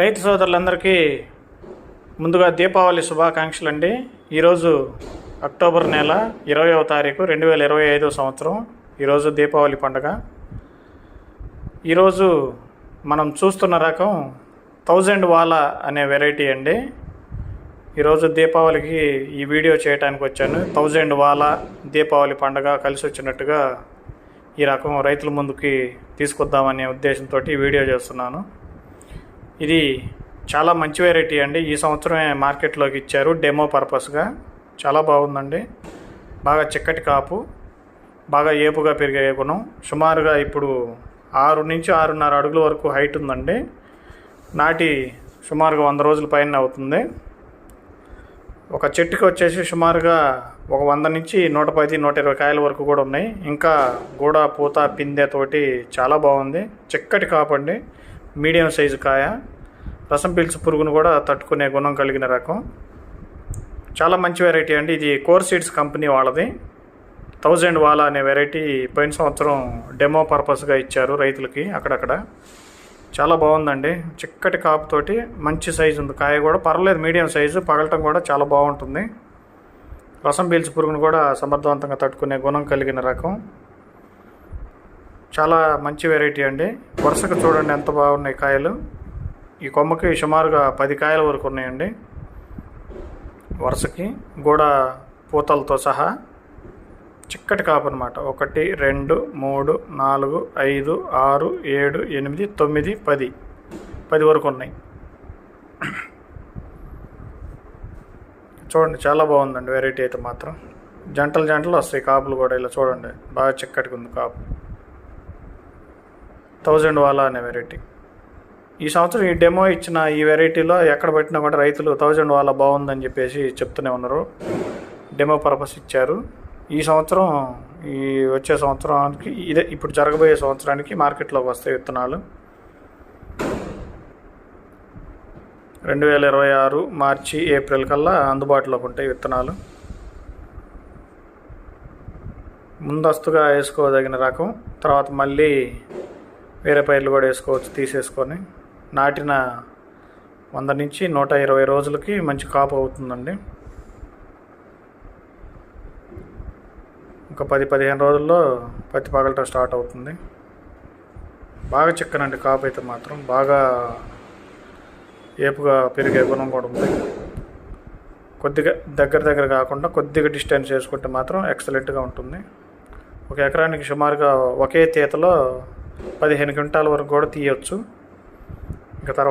రైతు సోదరులందరికీ ముందుగా దీపావళి శుభాకాంక్షలు అండి ఈరోజు అక్టోబర్ నెల ఇరవైవ తారీఖు రెండు వేల ఇరవై ఐదో సంవత్సరం. ఈరోజు దీపావళి పండుగ. ఈరోజు మనం చూస్తున్న రకం థౌజండ్ వాలా అనే వెరైటీ అండి. ఈరోజు దీపావళికి ఈ వీడియో చేయడానికి వచ్చాను. థౌజండ్ వాలా దీపావళి పండుగ కలిసి వచ్చినట్టుగా ఈ రకం రైతుల ముందుకి తీసుకొద్దామనే ఉద్దేశంతో ఈ వీడియో చేస్తున్నాను. ఇది చాలా మంచి వెరైటీ అండి. ఈ సంవత్సరమే మార్కెట్లోకి ఇచ్చారు. డెమో పర్పస్గా చాలా బాగుందండి. బాగా చిక్కటి కాపు. బాగా ఏపుగా పెరిగే గుణం సుమారుగా ఇప్పుడు ఆరు నుంచి ఆరున్నర అడుగుల వరకు హైట్ ఉందండి. నాటి సుమారుగా వంద రోజుల పైన అవుతుంది. ఒక చెట్టుకి వచ్చేసి సుమారుగా ఒక వంద నుంచి నూట పది నూట ఇరవై కాయల వరకు కూడా ఉన్నాయి. ఇంకా గూడ పూత పిందె తోటి చాలా బాగుంది. చిక్కటి కాపండి మీడియం సైజు కాయ. రసం పీల్చు పురుగును కూడా తట్టుకునే గుణం కలిగిన రకం. చాలా మంచి వెరైటీ అండి. ఇది కోర్ సీడ్స్ కంపెనీ వాళ్ళది. థౌజండ్ వాలా అనే వెరైటీ పోయిన సంవత్సరం డెమో పర్పస్గా ఇచ్చారు రైతులకి అక్కడక్కడ. చాలా బాగుందండి. చిక్కటి కాపుతోటి మంచి సైజు ఉంది. కాయ కూడా పర్లేదు మీడియం సైజు పగలటం కూడా చాలా బాగుంటుంది. రసం పీల్చి పురుగును కూడా సమర్థవంతంగా తట్టుకునే గుణం కలిగిన రకం. చాలా మంచి వెరైటీ అండి. వరుసగా చూడండి ఎంత బాగున్నాయి కాయలు. ఈ కొమ్మకి సుమారుగా పది కాయల వరకు ఉన్నాయండి. వరుసకి గూడ పూతలతో సహా చిక్కటి కాపు అనమాట ఒకటి రెండు మూడు నాలుగు ఐదు ఆరు ఏడు ఎనిమిది తొమ్మిది పది. పది వరకు ఉన్నాయి. చూడండి చాలా బాగుందండి వెరైటీ అయితే మాత్రం. జంటలు జంటలు వస్తాయి కాపులు కూడా ఇలా చూడండి. బాగా చిక్కటిగా ఉంది కాపు. థౌజండ్ వాలా అనే వెరైటీ ఈ సంవత్సరం ఈ డెమో ఇచ్చిన ఈ వెరైటీలో ఎక్కడ పెట్టినా కూడా రైతులు థౌజండ్ వాలా బాగుందని చెప్పేసి చెప్తూనే ఉన్నారు. డెమో పర్పస్ ఇచ్చారు. ఈ సంవత్సరం ఈ వచ్చే సంవత్సరానికి ఇదే ఇప్పుడు జరగబోయే సంవత్సరానికి మార్కెట్లోకి వస్తాయి విత్తనాలు. రెండు వేల ఇరవై ఆరు మార్చి ఏప్రిల్ కల్లా అందుబాటులోకి ఉంటాయి విత్తనాలు. ముందస్తుగా వేసుకోదగిన రకం తర్వాత మళ్ళీ వేరే పైర్లు కూడా వేసుకోవచ్చు తీసేసుకొని. నాటిన వంద నుంచి నూట ఇరవై రోజులకి మంచి కాపు అవుతుందండి. ఒక పది పదిహేను రోజుల్లో పత్తి పగలటం స్టార్ట్ అవుతుంది. బాగా చిక్కనండి కాపు అయితే మాత్రం. బాగా ఏపుగా పెరిగే గుణం కూడా ఉంది. కొద్దిగా దగ్గర దగ్గర కాకుండా కొద్దిగా డిస్టెన్స్ వేసుకుంటే మాత్రం ఎక్సలెంట్గా ఉంటుంది. ఒక ఎకరానికి సుమారుగా ఒకే తీతలో పదిహేను క్వింటాల వరకు కూడా తీయవచ్చు ఇంకా తర్వాత